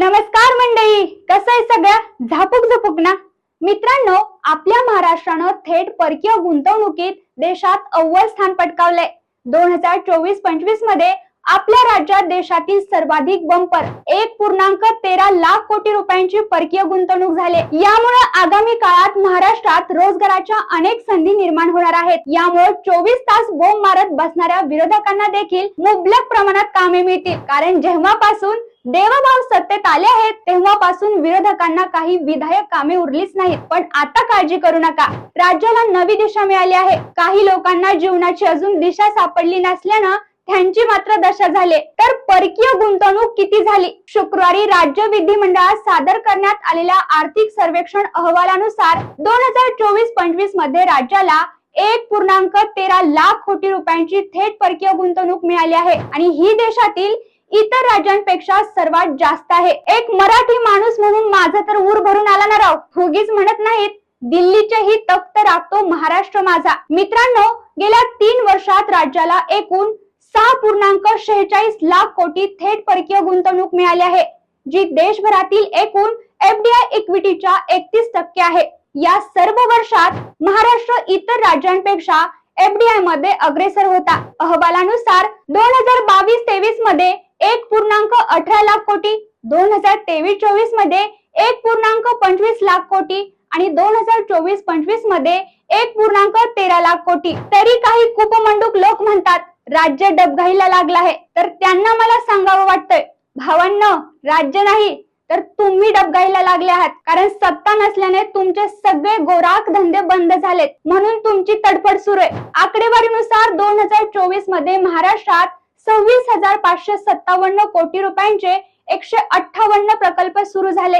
नमस्कार मंडळी कसं आहे सगळं? झापूक झपूक ना? मित्रांनो आपल्या महाराष्ट्रानं थेट परकीय गुंतवणुकीत देशात अव्वल स्थान पटकावलंय. दोन हजार चोवीस पंचवीसमध्ये आपल्या राज्यात देशातील सर्वाधिक बंपर एक पूर्णांक तेरा लाख कोटी रुपयांची परकीय गुंतवणूक झाली यामुळे आगामी काळात महाराष्ट्रात रोजगाराच्या अनेक संधी निर्माण होणार आहेत. यामुळे चोवीस तास बोंब मारत बसणाऱ्या विरोधकांना देखील मुबलक प्रमाणात कामे मिळतील. कारण जेव्हापासून देवभाव सत्तेत आले आहेत तेव्हापासून विरोधकांना काही विधायक कामे उरलीच नाहीत. पण आता काळजी करू नका. राज्याला नवी दिशा मिळाली आहे. काही लोकांना जीवनाची अजून दिशा सापडली नसल्यानं त्यांची मात्र दशा झाली. तर परकीय गुंतवणूक किती झाली? शुक्रवारी राज्य विधिमंडळात सादर करण्यात आलेल्या आर्थिक सर्वेक्षण अहवालानुसार दोन हजार चोवीस पंचवीसमध्ये राज्याला एक पूर्णांक तेरा लाख कोटी रुपयांची थेट परकीय गुंतवणूक मिळाली आहे. आणि ही देशातील इतर राज्यांपेक्षा सर्वात जास्त आहे. एक मराठी माणूस म्हणून माझा तर ऊर भरून आला ना राव. उगीच म्हणत नाहीत. दिल्लीचेही तख्त राखतो महाराष्ट्र माझा. मित्रांनो गेल्या तीन वर्षात राज्याला एकूण सहा पूर्णांक शेहेचाळीस लाख कोटी थेट परकीय गुंतवणूक मिळाली आहे. जी देशभरातील एकूण एफडीआय इक्विटीच्या एकतीस टक्के आहे. या सर्व वर्षात महाराष्ट्र इतर राज्यांपेक्षा एफडीआयमध्ये अग्रेसर होता. अहवालानुसार दोन हजार बावीस तेवीसमध्ये एक पूर्णांक अठरा लाख कोटी दोन हजार तेवीस चोवीसमध्ये एक पूर्णांक पंचवीस लाख कोटी आणि दोन हजार चोवीस पंचवीसमध्ये एक पूर्णांक तेरा लाख कोटी. तरी काही कुपमंडूक लोक म्हणतात राज्य डबघाईला लागलं आहे. तर त्यांना मला सांगावं वाटतंय भावांना राज्य नाही तर तुम्ही डबघाईला लागले आहात. कारण सत्ता नसल्याने तुमचे सगळे गोराख धंदे बंद झालेत. म्हणून तुमची तडफड सुरू आहे. आकडेवारीनुसार दोन हजार चोवीसमध्ये महाराष्ट्रात सव्वीस हजार पाचशे सत्तावन्न कोटी रुपयांचे एकशे अठ्ठावन्न प्रकल्प सुरू झाले.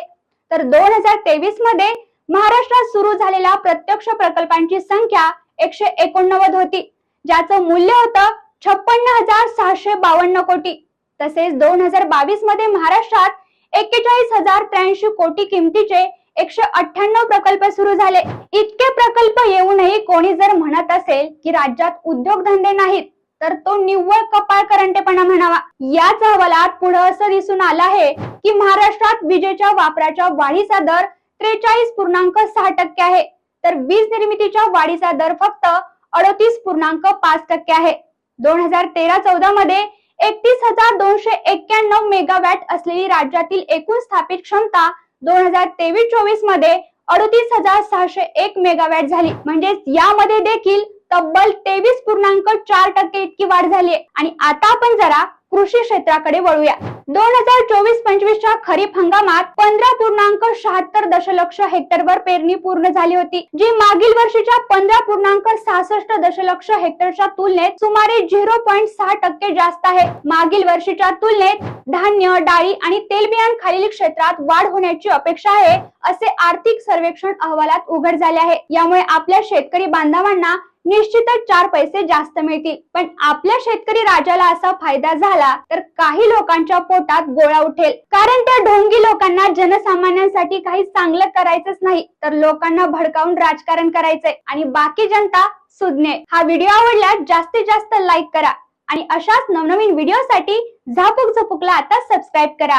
तर दोन हजार तेवीसमध्ये महाराष्ट्रात सुरू झालेल्या प्रत्यक्ष प्रकल्पांची संख्या एकशे एकोणनव्वद होती ज्याचं मूल्य होतं छप्पन्न हजार सहाशे बावन्न कोटी. तसेच दोन हजार बावीसमध्ये महाराष्ट्रात एक्केचाळीस हजार त्र्याऐंशी कोटी किमतीचे एकशे अठ्ठ्याण्णव प्रकल्प सुरू झाले. इतके प्रकल्प येऊनही कोणी जर म्हणत असेल की राज्यात उद्योगधंदे नाहीत तर तो निव्वळ कपाळ करंटेपणा म्हणावा. याच अहवालात पुढे असं दिसून आलं आहे की महाराष्ट्रात विजेच्या वापराच्या वाढीचा दर त्रेचाळीस पूर्णांक सहा टक्के आहे. तर वीज निर्मितीच्या वाढीचा दर फक्त अडतीस पूर्णांक पाच टक्के आहे. दोन हजार तेरा चौदा मध्ये एकतीस हजार दोनशे एक्क्याण्णव मेगावॅट असलेली राज्यातील एकूण स्थापित क्षमता दोन हजार तेवीस चोवीसमध्ये अडतीस हजार सहाशे एक मेगावॅट झाली. म्हणजेच यामध्ये देखील तब्बल तेवीस पूर्णांक चार टक्के इतकी वाढ झाली आहे आणि आता आपण जरा कृषी क्षेत्राकडे वळूया. दोन हजार चोवीस पंचवीसच्या खरीप हंगामात पंधरा पूर्णांक शहात्तर दशलक्ष हेक्टरवर पेरणी पूर्ण झाली होती जी मागील वर्षीच्या पंधरा पूर्णांक सहासष्ट दशलक्ष हेक्टरच्या तुलनेत सुमारे झिरो पॉईंट सहा टक्के जास्त आहे. मागील वर्षीच्या तुलनेत धान्य डाळी आणि तेलबियाण खालील क्षेत्रात वाढ होण्याची अपेक्षा आहे असे आर्थिक सर्वेक्षण अहवालात उघड झाले आहे. यामुळे आपल्या शेतकरी बांधवांना निश्चितच चार पैसे जास्त मिळतील. पण आपल्या शेतकरी राजाला असा फायदा झाला तर काही लोकांच्या पोटात गोळा उठेल. कारण त्या ढोंगी लोकांना जनसामान्यांसाठी काही चांगलं करायचंच नाही तर लोकांना भडकावून राजकारण करायचंय आणि बाकी जनता सुज्ञे हा व्हिडिओ आवडल्यास जास्तीत जास्त लाईक करा आणि अशाच नवनवीन व्हिडिओसाठी झापूक झपुकला आता सबस्क्राईब करा.